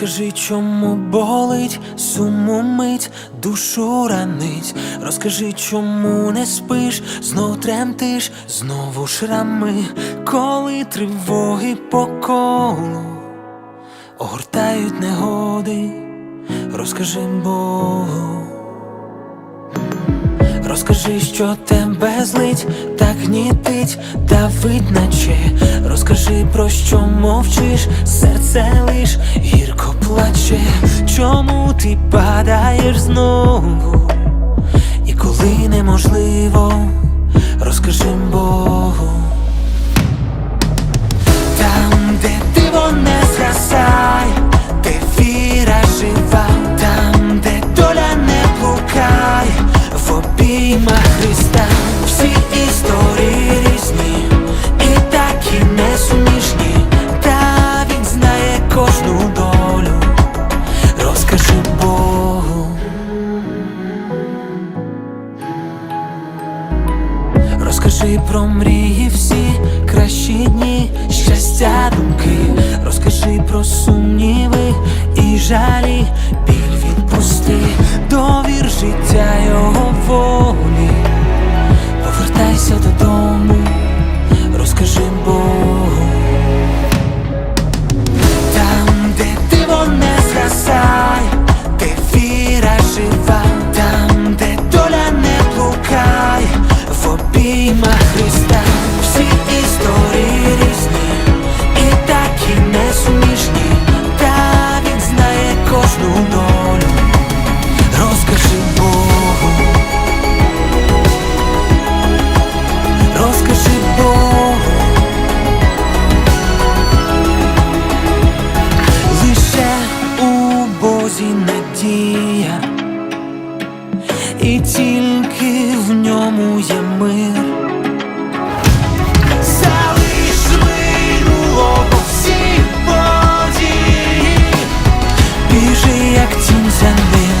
Розкажи, чому болить, суму мить, душу ранить. Розкажи, чому не спиш, знов тремтиш, знову шрами, коли тривоги по колу огортають негоди. Розкажи Богу. Розкажи, що тебе злить, так гнітить, давить наче Розкажи, про що мовчиш, серце лиш плаче, чому ти падаєш знову, Розкажи про мрії всі кращі дні, щастя, думки, розкажи про сумніви і жалі, надія, і тільки в ньому є мир. Залиш минулого всі події, біжи, як тінь за ним,